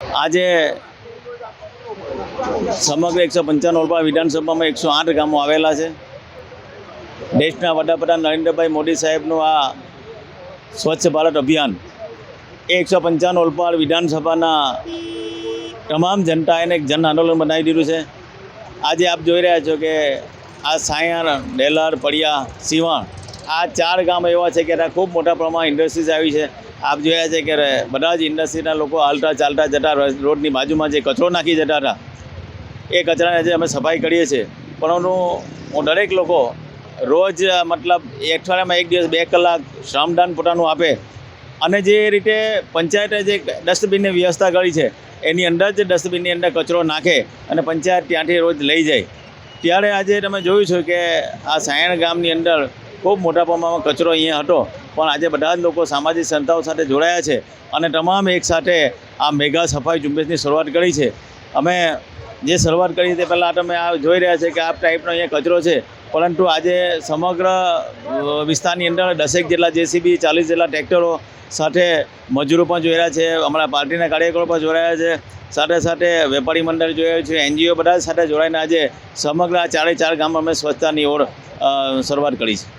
આજે સમગ્ર એકસો પંચાણું ઓળપા વિધાનસભામાં એકસો આઠ ગામો આવેલા છે. દેશના વડાપ્રધાન નરેન્દ્રભાઈ મોદી સાહેબનું આ સ્વચ્છ ભારત અભિયાન એ એકસો પંચાણું ઓલપાડ વિધાનસભાના તમામ જનતાએ એક જન આંદોલન બનાવી દીધું છે. આજે આપ જોઈ રહ્યા છો કે આ સાયણ ડેલર પડિયા, સિવાણ આ ચાર ગામ એવા છે કે ત્યાં ખૂબ મોટા પ્રમાણમાં ઇન્ડસ્ટ્રીઝ આવી છે. આપ જોયા છે કે બધા જ ઇન્ડસ્ટ્રીના લોકો હાલતા ચાલતા જતા રોડની બાજુમાં જે કચરો નાખી જતા હતા, એ કચરાને આજે અમે સફાઈ કરીએ છીએ. પરંતુ હું દરેક લોકો રોજ મતલબ અઠવાડિયામાં એક દિવસ બે કલાક શ્રમદાન પોતાનું આપે. અને જે રીતે પંચાયતે જે ડસ્ટબિનની વ્યવસ્થા કરી છે, એની અંદર જ ડસ્ટબિનની અંદર કચરો નાખે અને પંચાયત ત્યાંથી રોજ લઈ જાય. ત્યારે આજે તમે જોયું છે કે આ સાયણ ગામની અંદર ખૂબ મોટા પ્રમાણમાં કચરો અહીંયા હતો. પણ આજે બધા જ લોકો સામાજિક સંસ્થાઓ સાથે જોડાયા છે અને તમામ એક સાથે આ મેગા સફાઈ ઝુંબેશની શરૂઆત કરી છે. અમે જે શરૂઆત કરી તે પહેલાં તમે આ જોઈ રહ્યા છે કે આ ટાઈપનો અહીંયા કચરો છે. પરંતુ આજે સમગ્ર વિસ્તારની અંદર દસેક જેટલા જેસીબી, ચાલીસ જેટલા ટ્રેક્ટરો સાથે મજૂરો પણ જોઈ રહ્યા છે. અમારા પાર્ટીના કાર્યકરો પણ જોડાયા છે. સાથે સાથે વેપારી મંડળ જોયા છે. એનજીઓ બધા સાથે જોડાઈને આજે સમગ્ર આ ચારે ચાર ગામમાં અમે સ્વચ્છતાની ઓર શરૂઆત કરી છે.